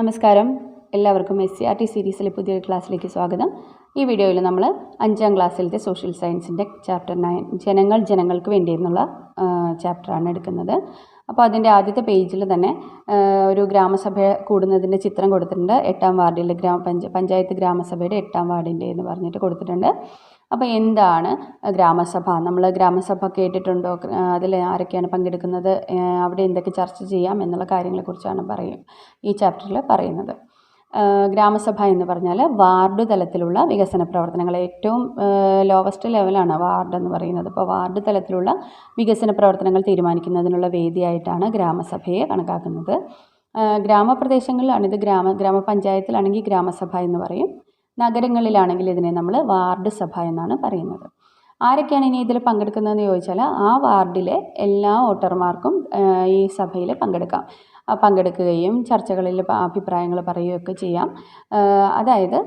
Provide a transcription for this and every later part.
നമസ്കാരം. എല്ലാവർക്കും S C R T സീരീസിലെ പുതിയൊരു ക്ലാസ്സിലേക്ക് സ്വാഗതം. ഈ വീഡിയോയിൽ നമ്മൾ അഞ്ചാം ക്ലാസ്സിലത്തെ സോഷ്യൽ സയൻസിന്റെ ചാപ്റ്റർ നയൻ ജനങ്ങൾ ജനങ്ങൾക്ക് വേണ്ടി എന്നുള്ള ചാപ്റ്ററാണ് എടുക്കുന്നത്. അപ്പോൾ അതിന്റെ ആദ്യത്തെ പേജിൽ തന്നെ ഒരു ഗ്രാമസഭ കൂടുന്നതിന്റെ ചിത്രം കൊടുത്തിട്ടുണ്ട്. എട്ടാം വാർഡിൽ ഗ്രാമ പഞ്ചായത്ത് ഗ്രാമസഭയുടെ എട്ടാം വാർഡിന്റെ എന്ന് പറഞ്ഞിട്ട് കൊടുത്തിട്ടുണ്ട്. അപ്പോൾ എന്താണ് ഗ്രാമസഭ? നമ്മൾ ഗ്രാമസഭ കേട്ടിട്ടുണ്ടോ? അതിൽ ആരൊക്കെയാണ് പങ്കെടുക്കുന്നത്? അവിടെ എന്തൊക്കെ ചർച്ച ചെയ്യാം എന്നുള്ള കാര്യങ്ങളെക്കുറിച്ചാണ് പറയും ഈ ചാപ്റ്ററിൽ പറയുന്നത്. ഗ്രാമസഭ എന്ന് പറഞ്ഞാൽ വാർഡ് തലത്തിലുള്ള വികസന പ്രവർത്തനങ്ങൾ ഏറ്റവും ലോവസ്റ്റ് ലെവലാണ് വാർഡ് എന്ന് പറയുന്നത്. അപ്പോൾ വാർഡ് തലത്തിലുള്ള വികസന പ്രവർത്തനങ്ങൾ തീരുമാനിക്കുന്നതിനുള്ള വേദിയായിട്ടാണ് ഗ്രാമസഭയെ കണക്കാക്കുന്നത്. ഗ്രാമപ്രദേശങ്ങളിലാണിത് ഗ്രാമ ഗ്രാമപഞ്ചായത്തിലാണെങ്കിൽ ഗ്രാമസഭ എന്ന് പറയും. നഗരങ്ങളിലാണെങ്കിൽ ഇതിനെ നമ്മൾ വാർഡ് സഭ എന്നാണ് പറയുന്നത്. ആരൊക്കെയാണ് ഇനി ഇതിൽ പങ്കെടുക്കുന്നതെന്ന് ചോദിച്ചാൽ ആ വാർഡിലെ എല്ലാ വോട്ടർമാർക്കും ഈ സഭയിൽ പങ്കെടുക്കാം. പങ്കെടുക്കുകയും ചർച്ചകളിൽ അഭിപ്രായങ്ങൾ പറയുകയൊക്കെ ചെയ്യാം. അതായത്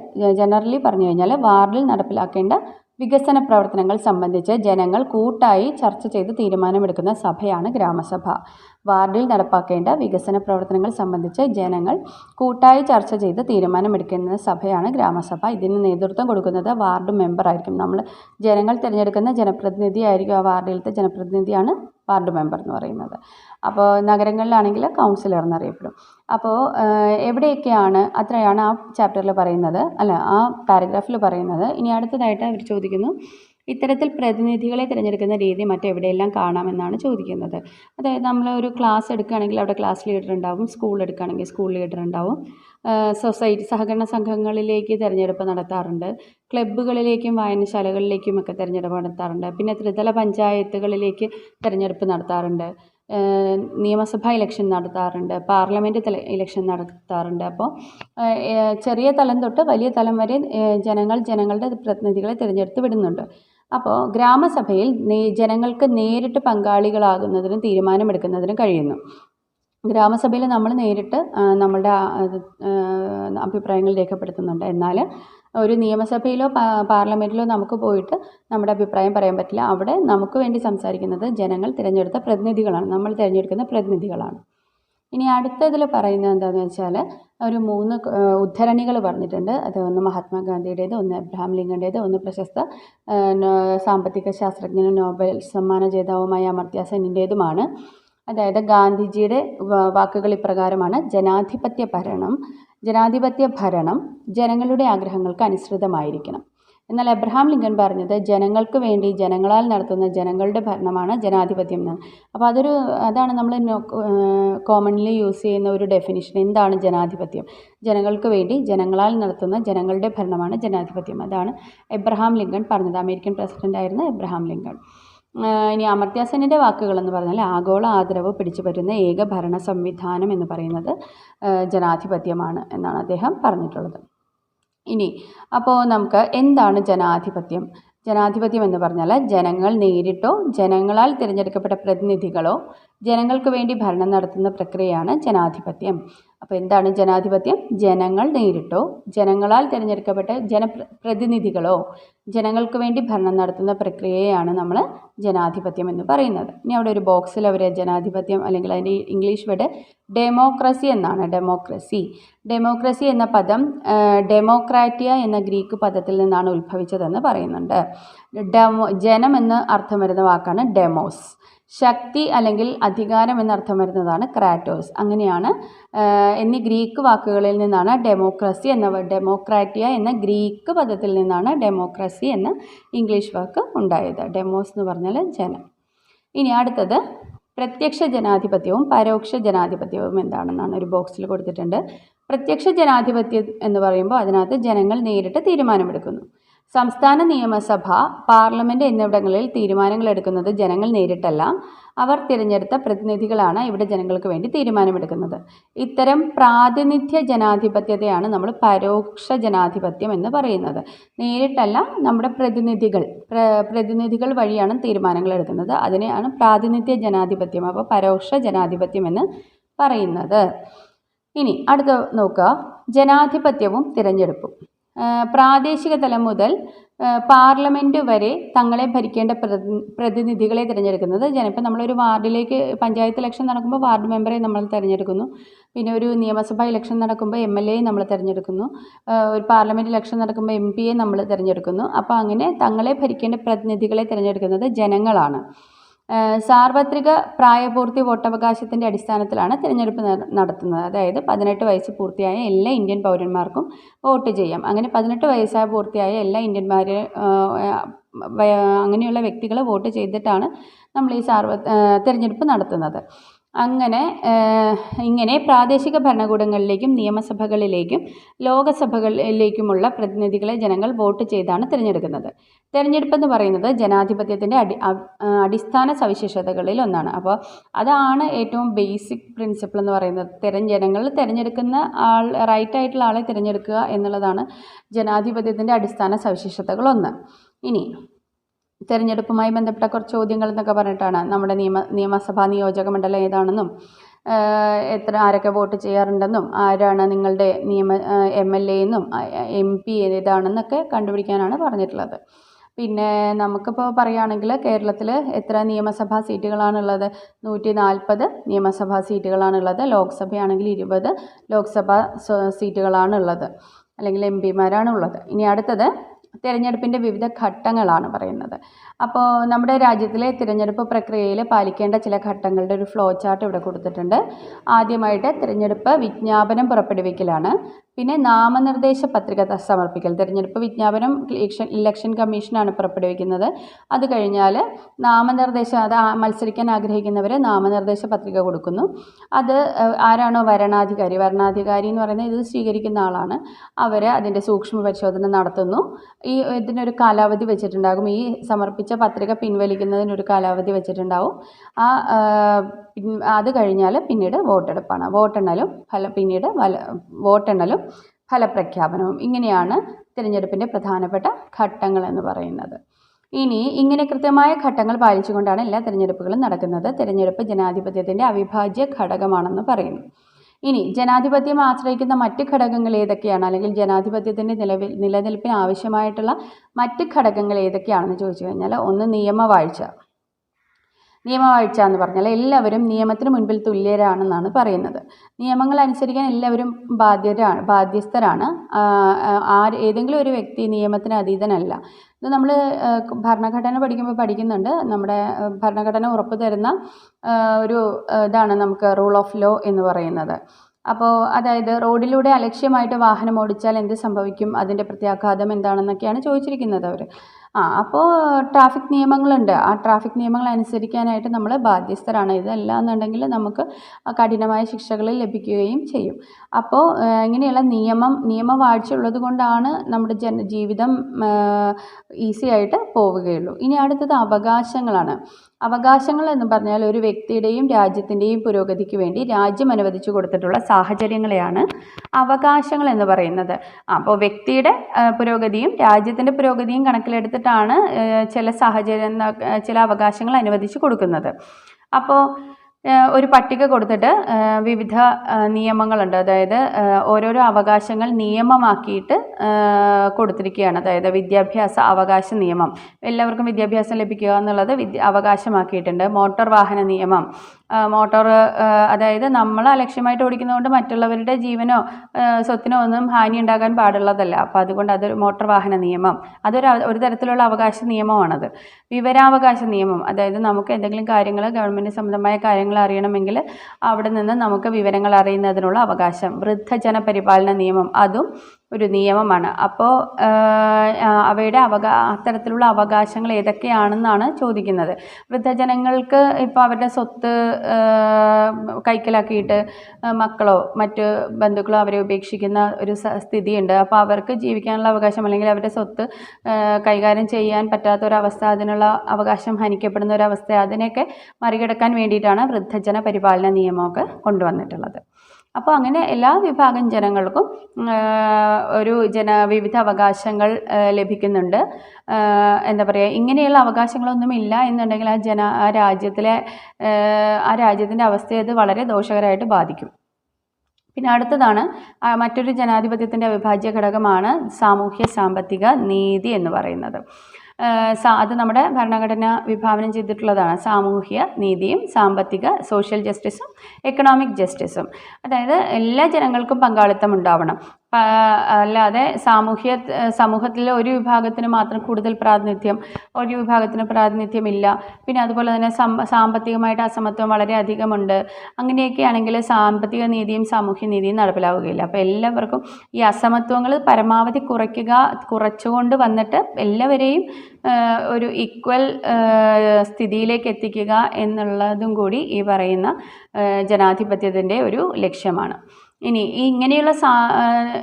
ജനറലി പറഞ്ഞു കഴിഞ്ഞാൽ വാർഡിൽ നടപ്പിലാക്കേണ്ട വികസന പ്രവർത്തനങ്ങൾ സംബന്ധിച്ച് ജനങ്ങൾ കൂട്ടായി ചർച്ച ചെയ്ത് തീരുമാനമെടുക്കുന്ന സഭയാണ് ഗ്രാമസഭ. വാർഡിൽ നടപ്പാക്കേണ്ട വികസന പ്രവർത്തനങ്ങൾ സംബന്ധിച്ച് ജനങ്ങൾ കൂട്ടായി ചർച്ച ചെയ്ത് തീരുമാനമെടുക്കുന്ന സഭയാണ് ഗ്രാമസഭ. ഇതിന് നേതൃത്വം കൊടുക്കുന്നത് വാർഡ് മെമ്പർ ആയിരിക്കും. നമ്മൾ ജനങ്ങൾ തിരഞ്ഞെടുക്കുന്ന ജനപ്രതിനിധി ആയിരിക്കും ആ വാർഡിലത്തെ ജനപ്രതിനിധിയാണ് വാർഡ് മെമ്പർ എന്ന് പറയുന്നത്. അപ്പോൾ നഗരങ്ങളിലാണെങ്കിൽ കൗൺസിലർ എന്നറിയപ്പെടും. അപ്പോൾ എവിടെയൊക്കെയാണ് അത്രയാണ് ആ ചാപ്റ്ററിൽ പറയുന്നത്. അല്ല ആ പാരഗ്രാഫിൽ പറയുന്നത്. ഇനി അടുത്തതായിട്ട് അവർ ചോദിക്കുന്നു ഇത്തരത്തിൽ പ്രതിനിധികളെ തിരഞ്ഞെടുക്കുന്ന രീതി മറ്റെവിടെയെല്ലാം കാണാമെന്നാണ് ചോദിക്കുന്നത്? അതായത് നമ്മൾ ഒരു ക്ലാസ് എടുക്കുകയാണെങ്കിൽ അവിടെ ക്ലാസ് ലീഡർ ഉണ്ടാവും സ്കൂൾ എടുക്കുകയാണെങ്കിൽ സ്കൂൾ ലീഡർ ഉണ്ടാവും. സൊസൈറ്റി സഹകരണ സംഘങ്ങളിലേക്ക് തിരഞ്ഞെടുപ്പ് നടത്താറുണ്ട്. ക്ലബ്ബുകളിലേക്കും വായനശാലകളിലേക്കും ഒക്കെ തിരഞ്ഞെടുപ്പ് നടത്താറുണ്ട്. പിന്നെ ത്രിതല പഞ്ചായത്തുകളിലേക്ക് തിരഞ്ഞെടുപ്പ് നടത്താറുണ്ട്. നിയമസഭാ ഇലക്ഷൻ നടത്താറുണ്ട് പാർലമെന്റ് തല ഇലക്ഷൻ നടത്താറുണ്ട്. അപ്പോൾ ചെറിയ തലം തൊട്ട് വലിയ തലം വരെ ജനങ്ങൾ ജനങ്ങളുടെ പ്രതിനിധികളെ തിരഞ്ഞെടുത്ത് വിടുന്നുണ്ട്. അപ്പോൾ ഗ്രാമസഭയിൽ ജനങ്ങൾക്ക് നേരിട്ട് പങ്കാളികളാകുന്നതിനും തീരുമാനമെടുക്കുന്നതിനും കഴിയുന്നു. ഗ്രാമസഭയിൽ നമ്മൾ നേരിട്ട് നമ്മളുടെ അഭിപ്രായങ്ങൾ രേഖപ്പെടുത്തുന്നുണ്ട്. എന്നാൽ ഒരു നിയമസഭയിലോ പാർലമെന്റിലോ നമുക്ക് പോയിട്ട് നമ്മുടെ അഭിപ്രായം പറയാൻ പറ്റില്ല. അവിടെ നമുക്ക് വേണ്ടി സംസാരിക്കുന്നത് ജനങ്ങൾ തിരഞ്ഞെടുത്ത പ്രതിനിധികളാണ്. നമ്മൾ തിരഞ്ഞെടുക്കുന്ന പ്രതിനിധികളാണ്. ഇനി അടുത്ത ഇതിൽ പറയുന്നത് എന്താണെന്ന് വെച്ചാൽ ഒരു മൂന്ന് ഉദ്ധരണികൾ പറഞ്ഞിട്ടുണ്ട്. അത് ഒന്ന് മഹാത്മാഗാന്ധിയുടേത് ഒന്ന് എബ്രഹാം ലിങ്കന്റേത് ഒന്ന് പ്രശസ്ത സാമ്പത്തിക ശാസ്ത്രജ്ഞനും നോബൽ സമ്മാന ജേതാവുമായ അമർത്യ സെന്നിന്റേതുമാണ് അതായത് ഗാന്ധിജിയുടെ വാക്കുകൾ ഇപ്രകാരമാണ് ജനാധിപത്യ ഭരണം ജനാധിപത്യ ഭരണം ജനങ്ങളുടെ ആഗ്രഹങ്ങൾക്ക് അനുസൃതമായിരിക്കണം. എന്നാൽ എബ്രഹാം ലിങ്കൺ പറഞ്ഞത് ജനങ്ങൾക്ക് വേണ്ടി ജനങ്ങളാൽ നടത്തുന്ന ജനങ്ങളുടെ ഭരണമാണ് ജനാധിപത്യം എന്നാണ് അപ്പോൾ അതൊരു അതാണ് നമ്മൾ കോമൺലി യൂസ് ചെയ്യുന്ന ഒരു ഡെഫിനിഷൻ എന്താണ് ജനാധിപത്യം? ജനങ്ങൾക്ക് വേണ്ടി ജനങ്ങളാൽ നടത്തുന്ന ജനങ്ങളുടെ ഭരണമാണ് ജനാധിപത്യം. അതാണ് എബ്രഹാം ലിങ്കൺ പറഞ്ഞത്. അമേരിക്കൻ പ്രസിഡന്റ് ആയിരുന്ന എബ്രഹാം ലിങ്കൺ ഇനി അമർത്യാസെന്നിന്റെ വാക്കുകൾ എന്ന് പറഞ്ഞാൽ ആഗോള ആദരവ് പിടിച്ചു പറ്റുന്ന ഏക ഭരണ സംവിധാനം എന്ന് പറയുന്നത് ജനാധിപത്യമാണ് എന്നാണ് അദ്ദേഹം പറഞ്ഞിട്ടുള്ളത്. ഇനി അപ്പോൾ നമുക്ക് എന്താണ് ജനാധിപത്യം? ജനാധിപത്യം എന്ന് പറഞ്ഞാൽ ജനങ്ങൾ നേരിട്ടോ ജനങ്ങളാൽ തിരഞ്ഞെടുക്കപ്പെട്ട പ്രതിനിധികളോ ജനങ്ങൾക്ക് വേണ്ടി ഭരണം നടത്തുന്ന പ്രക്രിയയാണ് ജനാധിപത്യം. അപ്പോൾ എന്താണ് ജനാധിപത്യം? ജനങ്ങൾ നേരിട്ടോ? ജനങ്ങളാൽ തിരഞ്ഞെടുക്കപ്പെട്ട ജനപ്രതിനിധികളോ? പ്രതിനിധികളോ ജനങ്ങൾക്ക് വേണ്ടി ഭരണം നടത്തുന്ന പ്രക്രിയയാണ് നമ്മൾ ജനാധിപത്യം എന്ന് പറയുന്നത്. ഇനി അവിടെ ഒരു ബോക്സിൽ അവർ ജനാധിപത്യം അല്ലെങ്കിൽ അതിന്റെ ഇംഗ്ലീഷ് വേർഡ് ഡെമോക്രസി എന്നാണ്. ഡെമോക്രസി. ഡെമോക്രസി എന്ന പദം ഡെമോക്രാറ്റിയ എന്ന ഗ്രീക്ക് പദത്തിൽ നിന്നാണ് ഉത്ഭവിച്ചതെന്ന് പറയുന്നുണ്ട്. ഡെമോ ജനം എന്ന് അർത്ഥം വരുന്ന വാക്കാണ് ഡെമോസ്. ശക്തി അല്ലെങ്കിൽ അധികാരം എന്നർത്ഥം വരുന്നതാണ് ക്രാറ്റോസ്. അങ്ങനെയാണ് എന്നീ ഗ്രീക്ക് വാക്കുകളിൽ നിന്നാണ് ഡെമോക്രസി എന്ന ഡെമോക്രാറ്റിയ എന്ന ഗ്രീക്ക് പദത്തിൽ നിന്നാണ് ഡെമോക്രസി എന്ന ഇംഗ്ലീഷ് വാക്ക് ഉണ്ടായത്. ഡെമോസ് എന്ന് പറഞ്ഞാൽ ജനം. ഇനി അടുത്തത് പ്രത്യക്ഷ ജനാധിപത്യവും പരോക്ഷ ജനാധിപത്യവും എന്താണെന്നാണ് ഒരു ബോക്സിൽ കൊടുത്തിട്ടുണ്ട്. പ്രത്യക്ഷ ജനാധിപത്യം എന്ന് പറയുമ്പോൾ അതിനകത്ത് ജനങ്ങൾ നേരിട്ട് തീരുമാനമെടുക്കുന്നു. സംസ്ഥാന നിയമസഭ പാർലമെന്റ് എന്നിവിടങ്ങളിൽ തീരുമാനങ്ങൾ എടുക്കുന്നത് ജനങ്ങൾ നേരിട്ടല്ല. അവർ തിരഞ്ഞെടുത്ത പ്രതിനിധികളാണ് ഇവിടെ ജനങ്ങൾക്ക് വേണ്ടി തീരുമാനമെടുക്കുന്നത്. ഇത്തരം പ്രാതിനിധ്യ ജനാധിപത്യത്തെയാണ് നമ്മൾ പരോക്ഷ ജനാധിപത്യം എന്ന് പറയുന്നത്. നേരിട്ടല്ല നമ്മുടെ പ്രതിനിധികൾ പ്ര- പ്രതിനിധികൾ വഴിയാണ് തീരുമാനങ്ങൾ എടുക്കുന്നത് അതിനെയാണ് പ്രാതിനിധ്യ ജനാധിപത്യം അപ്പോൾ പരോക്ഷ ജനാധിപത്യം എന്ന് പറയുന്നത്. ഇനി അടുത്ത നോക്കുക. ജനാധിപത്യവും തിരഞ്ഞെടുപ്പും. പ്രാദേശിക തലം മുതൽ പാർലമെന്റ് വരെ തങ്ങളെ ഭരിക്കേണ്ട പ്രതിനിധികളെ തിരഞ്ഞെടുക്കുന്നത്. ജന ഇപ്പം നമ്മളൊരു വാർഡിലേക്ക് പഞ്ചായത്ത് ഇലക്ഷൻ നടക്കുമ്പോൾ വാർഡ് മെമ്പറെ നമ്മൾ തിരഞ്ഞെടുക്കുന്നു. പിന്നെ ഒരു നിയമസഭാ ഇലക്ഷൻ നടക്കുമ്പോൾ എം എൽ എയെ നമ്മൾ തിരഞ്ഞെടുക്കുന്നു. ഒരു പാർലമെന്റ് ഇലക്ഷൻ നടക്കുമ്പോൾ എം പിയെ നമ്മൾ തിരഞ്ഞെടുക്കുന്നു. അപ്പോൾ അങ്ങനെ തങ്ങളെ ഭരിക്കേണ്ട പ്രതിനിധികളെ തിരഞ്ഞെടുക്കുന്നത് ജനങ്ങളാണ്. സാർവത്രിക പ്രായപൂർത്തി വോട്ടവകാശത്തിന്റെ അടിസ്ഥാനത്തിലാണ് തിരഞ്ഞെടുപ്പ് നടത്തുന്നത്. അതായത് പതിനെട്ട് വയസ്സ് പൂർത്തിയായ എല്ലാ ഇന്ത്യൻ പൗരന്മാർക്കും വോട്ട് ചെയ്യാം. അങ്ങനെ പതിനെട്ട് വയസ്സായ പൂർത്തിയായ എല്ലാ ഇന്ത്യന്മാർ അങ്ങനെയുള്ള വ്യക്തികൾ വോട്ട് ചെയ്തിട്ടാണ് നമ്മൾ ഈ സാർവ തിരഞ്ഞെടുപ്പ് നടത്തുന്നത്. അങ്ങനെ ഇങ്ങനെ പ്രാദേശിക ഭരണകൂടങ്ങളിലേക്കും നിയമസഭകളിലേക്കും ലോകസഭകളിലേക്കുമുള്ള പ്രതിനിധികളെ ജനങ്ങൾ വോട്ട് ചെയ്താണ് തിരഞ്ഞെടുക്കുന്നത്. തിരഞ്ഞെടുപ്പ് എന്ന് പറയുന്നത് ജനാധിപത്യത്തിന്റെ അടി അടിസ്ഥാന സവിശേഷതകളിൽ ഒന്നാണ്. അപ്പോൾ അതാണ് ഏറ്റവും ബേസിക് പ്രിൻസിപ്പിൾ എന്ന് പറയുന്നത്. തിരഞ്ഞ തിരഞ്ഞെടുക്കുന്ന ആൾ റൈറ്റ് ആയിട്ടുള്ള ആളെ തിരഞ്ഞെടുക്കുക എന്നുള്ളതാണ് ജനാധിപത്യത്തിന്റെ അടിസ്ഥാന സവിശേഷതകളൊന്ന് ഇനി തിരഞ്ഞെടുപ്പുമായി ബന്ധപ്പെട്ട കുറച്ച് ചോദ്യങ്ങൾ എന്നൊക്കെ പറഞ്ഞിട്ടാണ് നമ്മുടെ നിയമ നിയമസഭാ നിയോജക മണ്ഡലം ഏതാണെന്നും എത്ര ആരൊക്കെ വോട്ട് ചെയ്യാറുണ്ടെന്നും ആരാണ് നിങ്ങളുടെ നിയമ എം എൽ എ എന്നും എം പി ഏതാണെന്നൊക്കെ കണ്ടുപിടിക്കാനാണ് പറഞ്ഞിട്ടുള്ളത്. പിന്നെ നമുക്കിപ്പോൾ പറയുകയാണെങ്കിൽ കേരളത്തിൽ എത്ര നിയമസഭാ സീറ്റുകളാണുള്ളത്? നൂറ്റി നാൽപ്പത് നിയമസഭാ സീറ്റുകളാണുള്ളത്. ലോക്സഭയാണെങ്കിൽ ഇരുപത് ലോക്സഭാ സീറ്റുകളാണുള്ളത്. അല്ലെങ്കിൽ എം പിമാരാണുള്ളത്. ഇനി അടുത്തത് തിരഞ്ഞെടുപ്പിന്റെ വിവിധ ഘട്ടങ്ങളാണ് പറയുന്നത്. അപ്പോൾ നമ്മുടെ രാജ്യത്തിലെ തിരഞ്ഞെടുപ്പ് പ്രക്രിയയിൽ പാലിക്കേണ്ട ചില ഘട്ടങ്ങളുടെ ഒരു ഫ്ലോ ചാർട്ട് ഇവിടെ കൊടുത്തിട്ടുണ്ട്. ആദ്യമായിട്ട് തിരഞ്ഞെടുപ്പ് വിജ്ഞാപനം പുറപ്പെടുവിക്കലാണ്. പിന്നെ നാമനിർദ്ദേശ പത്രിക സമർപ്പിക്കൽ. തിരഞ്ഞെടുപ്പ് വിജ്ഞാപനം ഇലക്ഷൻ ഇലക്ഷൻ കമ്മീഷനാണ് പുറപ്പെടുവിക്കുന്നത്. അത് കഴിഞ്ഞാൽ നാമനിർദ്ദേശ അത് മത്സരിക്കാൻ ആഗ്രഹിക്കുന്നവർ നാമനിർദ്ദേശ പത്രിക കൊടുക്കുന്നു. അത് ആരാണോ വരണാധികാരി വരണാധികാരി എന്ന് പറയുന്നത് ഇത് സ്വീകരിക്കുന്ന ആളാണ്. അവർ അതിന്റെ സൂക്ഷ്മ പരിശോധന നടത്തുന്നു. ഈ ഇതിനൊരു കാലാവധി വെച്ചിട്ടുണ്ടാകും. ഈ സമർപ്പിച്ച പത്രിക പിൻവലിക്കുന്നതിനൊരു കാലാവധി വെച്ചിട്ടുണ്ടാകും ആ അത് കഴിഞ്ഞാൽ പിന്നീട് വോട്ടെടുപ്പാണ്. വോട്ടെണ്ണലും ഫല പിന്നീട് വല വോട്ടെണ്ണലും ഫലപ്രഖ്യാപനവും. ഇങ്ങനെയാണ് തിരഞ്ഞെടുപ്പിന്റെ പ്രധാനപ്പെട്ട ഘട്ടങ്ങൾ എന്ന് പറയുന്നത്. ഇനി ഇങ്ങനെ കൃത്യമായ ഘട്ടങ്ങൾ പാലിച്ചുകൊണ്ടാണ് എല്ലാ തിരഞ്ഞെടുപ്പുകളും നടക്കുന്നത്. തിരഞ്ഞെടുപ്പ് ജനാധിപത്യത്തിന്റെ അവിഭാജ്യ ഘടകമാണെന്ന് പറയുന്നു. ഇനി ജനാധിപത്യം ആശ്രയിക്കുന്ന മറ്റ് ഘടകങ്ങൾ ഏതൊക്കെയാണ്? അല്ലെങ്കിൽ ജനാധിപത്യത്തിന്റെ നിലവിൽ നിലനിൽപ്പിന് ആവശ്യമായിട്ടുള്ള മറ്റ് ഘടകങ്ങൾ ഏതൊക്കെയാണെന്ന് ചോദിച്ചു കഴിഞ്ഞാൽ ഒന്ന് നിയമവാഴ്ച. നിയമവാഴ്ച എന്ന് പറഞ്ഞാൽ എല്ലാവരും നിയമത്തിന് മുൻപിൽ തുല്യരാണെന്നാണ് പറയുന്നത്. നിയമങ്ങൾ അനുസരിക്കാൻ എല്ലാവരും ബാധ്യരാണ് ബാധ്യസ്ഥരാണ്. ആര് ഏതെങ്കിലും ഒരു വ്യക്തി നിയമത്തിന് അതീതനല്ല. ഇത് നമ്മൾ ഭരണഘടന പഠിക്കുമ്പോൾ പഠിക്കുന്നുണ്ട്. നമ്മുടെ ഭരണഘടന ഉറപ്പ് തരുന്ന ഒരു ഇതാണ് നമുക്ക് റൂൾ ഓഫ് ലോ എന്ന് പറയുന്നത്. അപ്പോൾ അതായത് റോഡിലൂടെ അലക്ഷ്യമായിട്ട് വാഹനം ഓടിച്ചാൽ എന്ത് സംഭവിക്കും? അതിന്റെ പ്രത്യാഘാതം എന്താണെന്നൊക്കെയാണ് ചോദിച്ചിരിക്കുന്നത് അവർ. ആ അപ്പോൾ ട്രാഫിക് നിയമങ്ങളുണ്ട്. ആ ട്രാഫിക് നിയമങ്ങൾ അനുസരിക്കാനായിട്ട് നമ്മൾ ബാധ്യസ്ഥരാണ്. ഇതല്ല എന്നുണ്ടെങ്കിൽ നമുക്ക് കഠിനമായ ശിക്ഷകൾ ലഭിക്കുകയും ചെയ്യും. അപ്പോൾ ഇങ്ങനെയുള്ള നിയമം നിയമവാഴ്ച ഉള്ളത് കൊണ്ടാണ് നമ്മുടെ ജന ജീവിതം ഈസി ആയിട്ട് പോവുകയുള്ളൂ. ഇനി അടുത്തത് അവകാശങ്ങളാണ്. അവകാശങ്ങൾ എന്ന് പറഞ്ഞാൽ ഒരു വ്യക്തിയുടെയും രാജ്യത്തിന്റെയും പുരോഗതിക്ക് വേണ്ടി രാജ്യം അനുവദിച്ചു കൊടുത്തിട്ടുള്ള സാഹചര്യങ്ങളെയാണ് അവകാശങ്ങൾ എന്ന് പറയുന്നത്. അപ്പോൾ വ്യക്തിയുടെ പുരോഗതിയും രാജ്യത്തിന്റെ പുരോഗതിയും കണക്കിലെടുത്തിട്ടാണ് ചില സാഹചര്യം ചില അവകാശങ്ങൾ അനുവദിച്ചു കൊടുക്കുന്നത്. അപ്പോൾ ഒരു പട്ടിക കൊടുത്തിട്ട് വിവിധ നിയമങ്ങളുണ്ട്. അതായത് ഓരോരോ അവകാശങ്ങൾ നിയമമാക്കിയിട്ട് കൊടുത്തിരിക്കുകയാണ്. അതായത് വിദ്യാഭ്യാസ അവകാശ നിയമം. എല്ലാവർക്കും വിദ്യാഭ്യാസം ലഭിക്കുക എന്നുള്ളത് വിദ്യ അവകാശമാക്കിയിട്ടുണ്ട്. മോട്ടോർ വാഹന നിയമം. മോട്ടോർ അതായത് നമ്മൾ അലക്ഷ്യമായിട്ട് ഓടിക്കുന്നതുകൊണ്ട് മറ്റുള്ളവരുടെ ജീവനോ സ്വത്തിനോ ഒന്നും ഹാനി ഉണ്ടാകാൻ പാടുള്ളതല്ല. അപ്പോൾ അതുകൊണ്ട് അതൊരു മോട്ടോർ വാഹന നിയമം. അതൊരു ഒരു തരത്തിലുള്ള അവകാശ നിയമമാണത്. വിവരാവകാശ നിയമം. അതായത് നമുക്ക് എന്തെങ്കിലും കാര്യങ്ങൾ ഗവൺമെന്റ് സംബന്ധമായ കാര്യങ്ങൾ അറിയണമെങ്കിൽ അവിടെ നിന്ന് നമുക്ക് വിവരങ്ങൾ അറിയുന്നതിനുള്ള അവകാശം. വൃദ്ധജന പരിപാലന നിയമം. അതും ഒരു നിയമമാണ്. അപ്പോൾ അവയുടെ അവകാ അത്തരത്തിലുള്ള അവകാശങ്ങൾ ഏതൊക്കെയാണെന്നാണ് ചോദിക്കുന്നത്. വൃദ്ധജനങ്ങൾക്ക് ഇപ്പോൾ അവരുടെ സ്വത്ത് കൈക്കലാക്കിയിട്ട് മക്കളോ മറ്റ് ബന്ധുക്കളോ അവരെ ഉപേക്ഷിക്കുന്ന ഒരു സ്ഥിതിയുണ്ട്. അപ്പോൾ അവർക്ക് ജീവിക്കാനുള്ള അവകാശം അല്ലെങ്കിൽ അവരുടെ സ്വത്ത് കൈകാര്യം ചെയ്യാൻ പറ്റാത്ത പറ്റാത്തൊരവസ്ഥ അതിനുള്ള അവകാശം ഹനിക്കപ്പെടുന്ന ഒരവസ്ഥ അതിനെയൊക്കെ മറികടക്കാൻ വേണ്ടിയിട്ടാണ് വൃദ്ധജന പരിപാലന നിയമമൊക്കെ കൊണ്ടുവന്നിട്ടുള്ളത്. അപ്പോൾ അങ്ങനെ എല്ലാ വിഭാഗം ജനങ്ങൾക്കും ഒരു ജന വിവിധ അവകാശങ്ങൾ ലഭിക്കുന്നുണ്ട്. എന്താ പറയുക ഇങ്ങനെയുള്ള അവകാശങ്ങളൊന്നും ഇല്ല എന്നുണ്ടെങ്കിൽ ആ ജന ആ രാജ്യത്തിലെ ആ രാജ്യത്തിന്റെ അവസ്ഥയെ അത് വളരെ ദോഷകരമായിട്ട് ബാധിക്കും. പിന്നെ അടുത്തതാണ് മറ്റൊരു ജനാധിപത്യത്തിന്റെ അവിഭാജ്യ ഘടകമാണ് സാമൂഹ്യ സാമ്പത്തിക നീതി എന്ന് പറയുന്നത്. അത് നമ്മുടെ ഭരണഘടന വിഭാവനം ചെയ്തിട്ടുള്ളതാണ്. സാമൂഹ്യ നീതിയും സാമ്പത്തിക സോഷ്യൽ ജസ്റ്റിസും എക്കണോമിക് ജസ്റ്റിസും അതായത് എല്ലാ ജനങ്ങൾക്കും പങ്കാളിത്തം ഉണ്ടാവണം. അല്ലാതെ സാമൂഹ്യ സമൂഹത്തിലെ ഒരു വിഭാഗത്തിന് മാത്രം കൂടുതൽ പ്രാതിനിധ്യം ഒരു വിഭാഗത്തിന് പ്രാതിനിധ്യമില്ല. പിന്നെ അതുപോലെ തന്നെ സാമ്പത്തികമായിട്ട് അസമത്വം വളരെ അധികമുണ്ട്. അങ്ങനെയൊക്കെ ആണെങ്കിൽ സാമ്പത്തിക നീതിയും സാമൂഹ്യ നീതിയും നടപ്പിലാവുകയില്ല. അപ്പോൾ എല്ലാവർക്കും ഈ അസമത്വങ്ങൾ പരമാവധി കുറയ്ക്കുക കുറച്ചുകൊണ്ട് വന്നിട്ട് എല്ലാവരെയും ഒരു ഈക്വൽ സ്ഥിതിയിലേക്ക് എത്തിക്കുക എന്നുള്ളതും കൂടി ഈ പറയുന്ന ജനാധിപത്യത്തിന്റെ ഒരു ലക്ഷ്യമാണ്. ഇനി ഇങ്ങനെയുള്ള സാ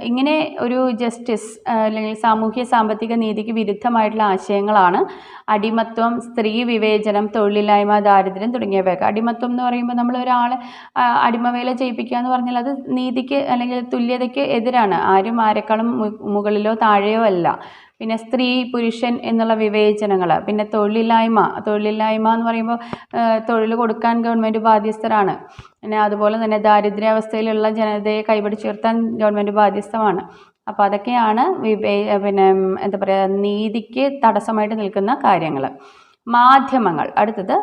ഇങ്ങനെ ഒരു ജസ്റ്റിസ് അല്ലെങ്കിൽ സാമൂഹ്യ സാമ്പത്തിക നീതിക്ക് വിരുദ്ധമായിട്ടുള്ള ആശയങ്ങളാണ് അടിമത്വം സ്ത്രീ വിവേചനം തൊഴിലില്ലായ്മ ദാരിദ്ര്യം തുടങ്ങിയവയൊക്കെ. അടിമത്വം എന്ന് പറയുമ്പോൾ നമ്മൾ ഒരാളെ അടിമവേല ചെയ്യിപ്പിക്കുക എന്ന് പറഞ്ഞാൽ അത് നീതിക്ക് അല്ലെങ്കിൽ തുല്യതയ്ക്ക് എതിരാണ്. ആരും ആരെക്കാളും മുകളിലോ താഴെയോ അല്ല. പിന്നെ സ്ത്രീ പുരുഷൻ എന്നുള്ള വിവേചനങ്ങൾ പിന്നെ തൊഴിലില്ലായ്മ. തൊഴിലില്ലായ്മ എന്ന് പറയുമ്പോൾ തൊഴിൽ കൊടുക്കാൻ ഗവൺമെന്റ് ബാധ്യസ്ഥരാണ്. പിന്നെ അതുപോലെ തന്നെ ദാരിദ്ര്യാവസ്ഥയിലുള്ള ജനതയെ കൈപിടിച്ചുയർത്താൻ ഗവൺമെന്റ് ബാധ്യസ്ഥമാണ്. അപ്പോൾ അതൊക്കെയാണ് വിവേ പിന്നെ എന്താ പറയുക നീതിക്ക് തടസ്സമായിട്ട് നിൽക്കുന്ന കാര്യങ്ങൾ. മാധ്യമങ്ങൾ. അടുത്തത്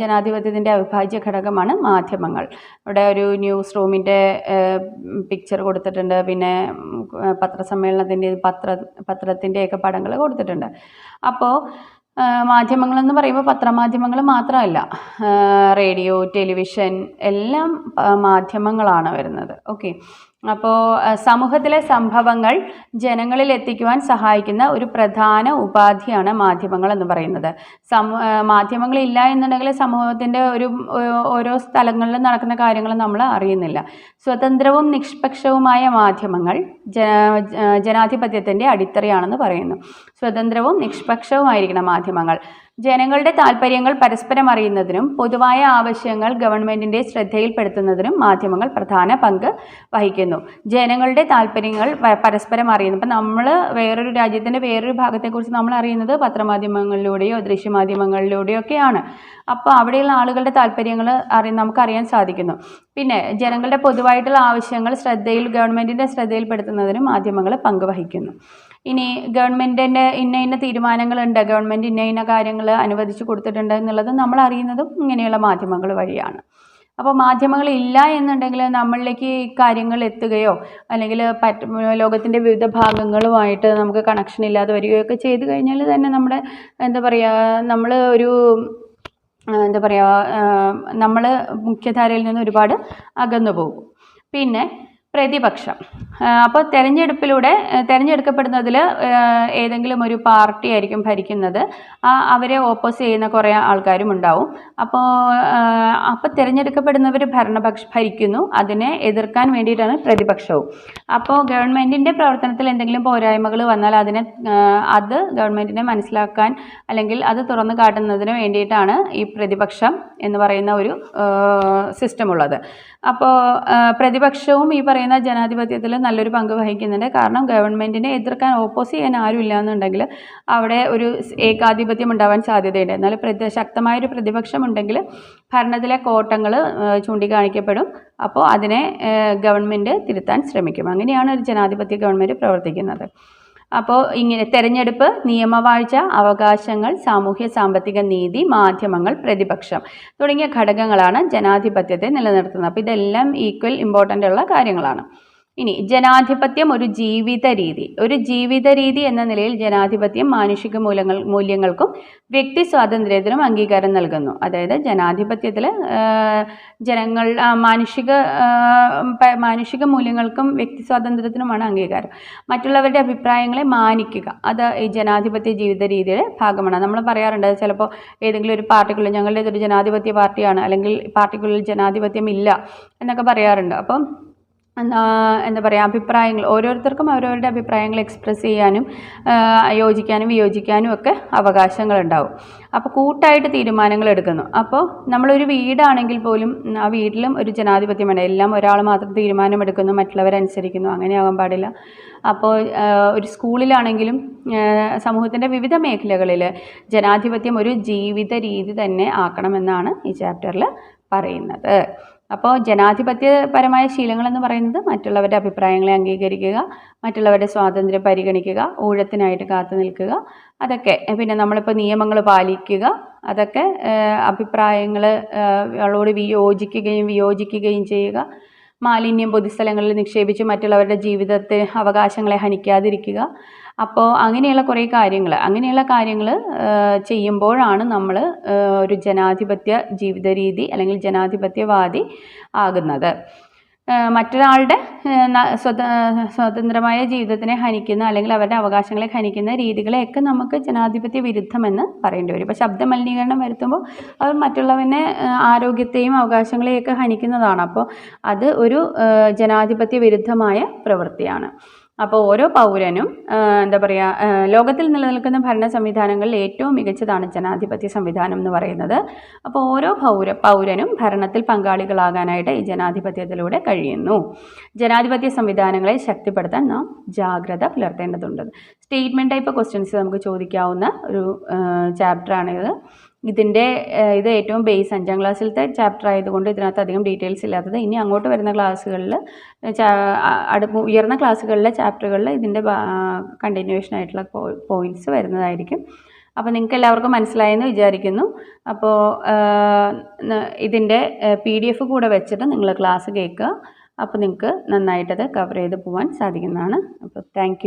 ജനാധിപത്യത്തിന്റെ അവിഭാജ്യ ഘടകമാണ് മാധ്യമങ്ങൾ. ഇവിടെ ഒരു ന്യൂസ് റൂമിന്റെ പിക്ചർ കൊടുത്തിട്ടുണ്ട്. പിന്നെ പത്രസമ്മേളനത്തിന്റെ പത്ര പത്രത്തിന്റെയൊക്കെ പടങ്ങൾ കൊടുത്തിട്ടുണ്ട്. അപ്പോൾ മാധ്യമങ്ങളെന്ന് പറയുമ്പോൾ പത്രമാധ്യമങ്ങൾ മാത്രമല്ല. റേഡിയോ ടെലിവിഷൻ എല്ലാം മാധ്യമങ്ങളാണ് വരുന്നത്. ഓക്കെ. അപ്പോൾ സമൂഹത്തിലെ സംഭവങ്ങൾ ജനങ്ങളിൽ എത്തിക്കുവാൻ സഹായിക്കുന്ന ഒരു പ്രധാന ഉപാധിയാണ് മാധ്യമങ്ങൾ എന്ന് പറയുന്നത്. മാധ്യമങ്ങൾ ഇല്ല എന്നുണ്ടെങ്കിൽ സമൂഹത്തിന്റെ ഒരു ഓരോ സ്ഥലങ്ങളിലും നടക്കുന്ന കാര്യങ്ങൾ നമ്മൾ അറിയുന്നില്ല. സ്വതന്ത്രവും നിഷ്പക്ഷവുമായ മാധ്യമങ്ങൾ ജനാധിപത്യത്തിന്റെ അടിത്തറയാണെന്ന് പറയുന്നു. സ്വതന്ത്രവും നിഷ്പക്ഷവുമായിരിക്കണം മാധ്യമങ്ങൾ. ജനങ്ങളുടെ താല്പര്യങ്ങൾ പരസ്പരം അറിയുന്നതിനും പൊതുവായ ആവശ്യങ്ങൾ ഗവൺമെന്റിന്റെ ശ്രദ്ധയിൽപ്പെടുത്തുന്നതിനും മാധ്യമങ്ങൾ പ്രധാന പങ്ക് വഹിക്കുന്നു. ജനങ്ങളുടെ താല്പര്യങ്ങൾ പരസ്പരം അറിയുന്നു. ഇപ്പം നമ്മൾ വേറൊരു രാജ്യത്തിന്റെ വേറൊരു ഭാഗത്തെക്കുറിച്ച് നമ്മൾ അറിയുന്നത് പത്രമാധ്യമങ്ങളിലൂടെയോ ദൃശ്യമാധ്യമങ്ങളിലൂടെയോ ഒക്കെയാണ് അപ്പോൾ അവിടെയുള്ള ആളുകളുടെ താല്പര്യങ്ങൾ അറി നമുക്കറിയാൻ സാധിക്കുന്നു. പിന്നെ ജനങ്ങളുടെ പൊതുവായിട്ടുള്ള ആവശ്യങ്ങൾ ശ്രദ്ധയിൽ ഗവൺമെന്റിന്റെ ശ്രദ്ധയിൽപ്പെടുത്തുന്നതിനും മാധ്യമങ്ങൾ പങ്ക് വഹിക്കുന്നു. ഇനി ഗവൺമെന്റിന്റെ ഇന്ന ഇന്ന തീരുമാനങ്ങളുണ്ട് ഗവൺമെന്റ് ഇന്ന ഇന്ന കാര്യങ്ങൾ അനുവദിച്ചു കൊടുത്തിട്ടുണ്ട് എന്നുള്ളത് നമ്മൾ അറിയുന്നതും ഇങ്ങനെയുള്ള മാധ്യമങ്ങൾ വഴിയാണ്. അപ്പോൾ മാധ്യമങ്ങൾ ഇല്ല എന്നുണ്ടെങ്കിൽ നമ്മളിലേക്ക് ഈ കാര്യങ്ങൾ എത്തുകയോ അല്ലെങ്കിൽ പറ്റ ലോകത്തിന്റെ വിവിധ ഭാഗങ്ങളുമായിട്ട് നമുക്ക് കണക്ഷൻ ഇല്ലാതെ വരികയോ ഒക്കെ ചെയ്തു കഴിഞ്ഞാൽ തന്നെ നമ്മുടെ എന്താ പറയുക നമ്മൾ ഒരു എന്താ പറയുക നമ്മൾ മുഖ്യധാരയിൽ നിന്ന് ഒരുപാട് അകന്നു പോകും. പിന്നെ പ്രതിപക്ഷം. അപ്പോൾ തെരഞ്ഞെടുപ്പിലൂടെ തിരഞ്ഞെടുക്കപ്പെടുന്നതിൽ ഏതെങ്കിലും ഒരു പാർട്ടി ആയിരിക്കും ഭരിക്കുന്നത്. അവരെ ഓപ്പോസ് ചെയ്യുന്ന കുറേ ആൾക്കാരും ഉണ്ടാവും. അപ്പോൾ അപ്പോൾ തിരഞ്ഞെടുക്കപ്പെടുന്നവർ ഭരണപക്ഷ ഭരിക്കുന്നു. അതിനെ എതിർക്കാൻ വേണ്ടിയിട്ടാണ് പ്രതിപക്ഷവും. അപ്പോൾ ഗവൺമെന്റിന്റെ പ്രവർത്തനത്തിൽ എന്തെങ്കിലും പോരായ്മകൾ വന്നാൽ അതിനെ അത് ഗവൺമെന്റിനെ മനസ്സിലാക്കാൻ അല്ലെങ്കിൽ അത് തുറന്നു കാട്ടുന്നതിന് വേണ്ടിയിട്ടാണ് ഈ പ്രതിപക്ഷം എന്ന് പറയുന്ന ഒരു സിസ്റ്റം ഉള്ളത്. അപ്പോൾ പ്രതിപക്ഷവും ഈ പറയുന്ന ജനാധിപത്യത്തിൽ നല്ലൊരു പങ്ക് വഹിക്കുന്നുണ്ട്. കാരണം ഗവൺമെന്റിനെ എതിർക്കാൻ ഓപ്പോസ് ചെയ്യാൻ ആരും ഇല്ല എന്നുണ്ടെങ്കിൽ അവിടെ ഒരു ഏകാധിപത്യം ഉണ്ടാവാൻ സാധ്യതയുണ്ട്. എന്നാൽ പ്രതി ശക്തമായൊരു പ്രതിപക്ഷം ഉണ്ടെങ്കിൽ ഭരണത്തിലെ കോട്ടങ്ങൾ ചൂണ്ടിക്കാണിക്കപ്പെടും. അപ്പോൾ അതിനെ ഗവൺമെന്റ് തിരുത്താൻ ശ്രമിക്കും. അങ്ങനെയാണ് ഒരു ജനാധിപത്യ ഗവൺമെന്റ് പ്രവർത്തിക്കുന്നത്. അപ്പോൾ ഇങ്ങനെ തെരഞ്ഞെടുപ്പ് നിയമവാഴ്ച അവകാശങ്ങൾ സാമൂഹ്യ സാമ്പത്തിക നീതി മാധ്യമങ്ങൾ പ്രതിപക്ഷം തുടങ്ങിയ ഘടകങ്ങളാണ് ജനാധിപത്യത്തെ നിലനിർത്തുന്നത്. അപ്പോൾ ഇതെല്ലാം ഈക്വൽ ഇമ്പോർട്ടന്റ് ഉള്ള കാര്യങ്ങളാണ്. ഇനി ജനാധിപത്യം ഒരു ജീവിത രീതി. ഒരു ജീവിത രീതി എന്ന നിലയിൽ ജനാധിപത്യം മാനുഷിക മൂല്യങ്ങൾ മൂല്യങ്ങൾക്കും വ്യക്തി സ്വാതന്ത്ര്യത്തിനും അംഗീകാരം നൽകുന്നു. അതായത് ജനാധിപത്യത്തിൽ ജനങ്ങൾ മാനുഷിക മാനുഷിക മൂല്യങ്ങൾക്കും വ്യക്തി സ്വാതന്ത്ര്യത്തിനുമാണ് അംഗീകാരം. മറ്റുള്ളവരുടെ അഭിപ്രായങ്ങളെ മാനിക്കുക. അത് ഈ ജനാധിപത്യ ജീവിത രീതിയുടെ ഭാഗമാണ്. നമ്മൾ പറയാറുണ്ട് ചിലപ്പോൾ ഏതെങ്കിലും ഒരു പാർട്ടിക്കുള്ളിൽ ഞങ്ങളുടെ ഇതൊരു ജനാധിപത്യ പാർട്ടിയാണ് അല്ലെങ്കിൽ പാർട്ടിക്കുള്ളിൽ ജനാധിപത്യം ഇല്ല എന്നൊക്കെ പറയാറുണ്ട്. അപ്പം എന്താ പറയുക അഭിപ്രായങ്ങൾ ഓരോരുത്തർക്കും അവരവരുടെ അഭിപ്രായങ്ങൾ എക്സ്പ്രസ് ചെയ്യാനും യോജിക്കാനും വിയോജിക്കാനും ഒക്കെ അവകാശങ്ങളുണ്ടാവും. അപ്പോൾ കൂട്ടായിട്ട് തീരുമാനങ്ങൾ എടുക്കുന്നു. അപ്പോൾ നമ്മളൊരു വീടാണെങ്കിൽ പോലും ആ വീട്ടിലും ഒരു ജനാധിപത്യമാണ് എല്ലാം ഒരാൾ മാത്രം തീരുമാനമെടുക്കുന്നു മറ്റുള്ളവരനുസരിക്കുന്നു അങ്ങനെയാകാൻ പാടില്ല. അപ്പോൾ ഒരു സ്കൂളിലാണെങ്കിലും സമൂഹത്തിന്റെ വിവിധ മേഖലകളിൽ ജനാധിപത്യം ഒരു ജീവിത രീതി തന്നെ ആക്കണമെന്നാണ് ഈ ചാപ്റ്ററിൽ പറയുന്നത്. അപ്പോൾ ജനാധിപത്യപരമായ ശീലങ്ങളെന്ന് പറയുന്നത് മറ്റുള്ളവരുടെ അഭിപ്രായങ്ങളെ അംഗീകരിക്കുക മറ്റുള്ളവരുടെ സ്വാതന്ത്ര്യം പരിഗണിക്കുക ഊഴത്തിനായിട്ട് കാത്തു നിൽക്കുക അതൊക്കെ. പിന്നെ നമ്മളിപ്പോൾ നിയമങ്ങൾ പാലിക്കുക അതൊക്കെ അഭിപ്രായങ്ങൾ ആളോട് വിയോജിക്കുകയും വിയോജിക്കുകയും ചെയ്യുക. മാലിന്യം പൊതുസ്ഥലങ്ങളിൽ നിക്ഷേപിച്ച് മറ്റുള്ളവരുടെ ജീവിതത്തെ അവകാശങ്ങളെ ഹനിക്കാതിരിക്കുക. അപ്പോൾ അങ്ങനെയുള്ള കുറേ കാര്യങ്ങൾ അങ്ങനെയുള്ള കാര്യങ്ങൾ ചെയ്യുമ്പോഴാണ് നമ്മൾ ഒരു ജനാധിപത്യ ജീവിത രീതി അല്ലെങ്കിൽ ജനാധിപത്യവാദി ആകുന്നത്. മറ്റൊരാളുടെ സ്വത സ്വതന്ത്രമായ ജീവിതത്തിനെ ഹനിക്കുന്ന അല്ലെങ്കിൽ അവരുടെ അവകാശങ്ങളെ ഹനിക്കുന്ന രീതികളെയൊക്കെ നമുക്ക് ജനാധിപത്യ വിരുദ്ധമെന്ന് പറയേണ്ടി വരും. ഇപ്പോൾ ശബ്ദ മലിനീകരണം വരുത്തുമ്പോൾ അവർ മറ്റുള്ളവനെ ആരോഗ്യത്തെയും അവകാശങ്ങളെയൊക്കെ ഹനിക്കുന്നതാണ്. അപ്പോൾ അത് ഒരു ജനാധിപത്യ വിരുദ്ധമായ പ്രവൃത്തിയാണ്. അപ്പോൾ ഓരോ പൗരനും എന്താ പറയുക ലോകത്തിൽ നിലനിൽക്കുന്ന ഭരണ സംവിധാനങ്ങളിൽ ഏറ്റവും മികച്ചതാണ് ജനാധിപത്യ സംവിധാനം എന്ന് പറയുന്നത്. അപ്പോൾ ഓരോ പൗര പൗരനും ഭരണത്തിൽ പങ്കാളികളാകാനായിട്ട് ഈ ജനാധിപത്യത്തിലൂടെ കഴിയുന്നു. ജനാധിപത്യ സംവിധാനങ്ങളെ ശക്തിപ്പെടുത്താൻ നാം ജാഗ്രത പുലർത്തേണ്ടതുണ്ട്. സ്റ്റേറ്റ്മെന്റ് ടൈപ്പ് ക്വസ്റ്റ്യൻസ് നമുക്ക് ചോദിക്കാവുന്ന ഒരു ചാപ്റ്ററാണിത്. ഇതിന്റെ ഇത് ഏറ്റവും ബേസ് അഞ്ചാം ക്ലാസ്സിലത്തെ ചാപ്റ്റർ ആയതുകൊണ്ട് ഇതിനകത്ത് അധികം ഡീറ്റെയിൽസ് ഇല്ലാത്തത്. ഇനി അങ്ങോട്ട് വരുന്ന ക്ലാസ്സുകളിൽ ഉയർന്ന ക്ലാസ്സുകളിലെ ചാപ്റ്ററുകളിൽ ഇതിന്റെ കണ്ടിന്യൂവേഷൻ ആയിട്ടുള്ള പോയിന്റ്സ് വരുന്നതായിരിക്കും. അപ്പോൾ നിങ്ങൾക്ക് എല്ലാവർക്കും മനസ്സിലായെന്ന് വിചാരിക്കുന്നു. അപ്പോൾ ഇതിന്റെ പി ഡി എഫ് കൂടെ വെച്ചിട്ട് നിങ്ങൾ ക്ലാസ് കേൾക്കുക. അപ്പോൾ നിങ്ങൾക്ക് നന്നായിട്ടത് കവർ ചെയ്ത് പോകാൻ സാധിക്കുന്നതാണ്. അപ്പോൾ താങ്ക്